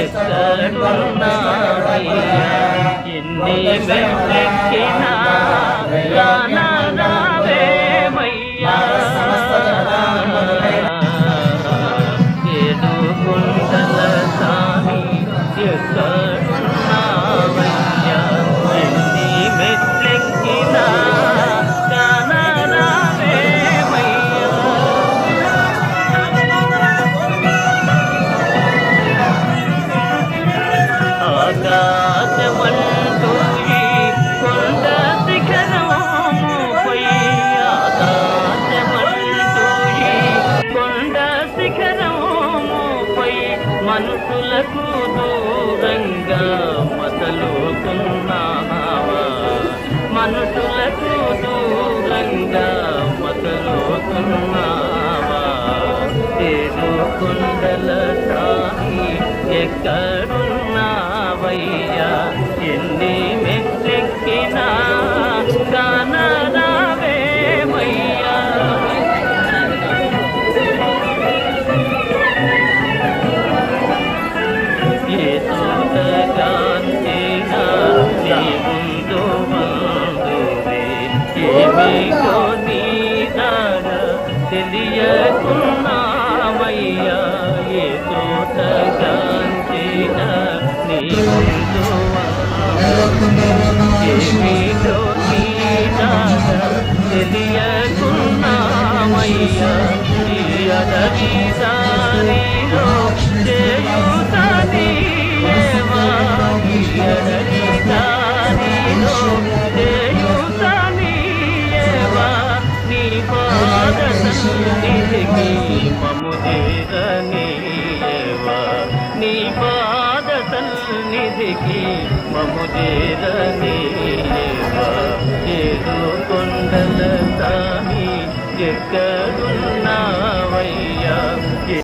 எத்தருள்வாய என் தெய்வம் ఆకాశమంటూ కొండ శిఖరముపై ఆకాశమంటూ కొండ శిఖరముపై మనుషులకు దూరంగా మతలుతున్నావా మనుషులకు దూరంగా మతలుతున్నావా ఏడు కొండల సాయి ఎక్కడ ఏమి కొని తెలియకున్నామయ్యా ఏ తోటగాంచినా నీ ముందు ఏమిటో తెలియకున్నామయ్యా ఈ అడవి నీ పాద సన్నిధికి మము చేరనీయేవా నీ పాద సన్నిధికి మము ఏదో కొండల సామి ఎక్కడున్నా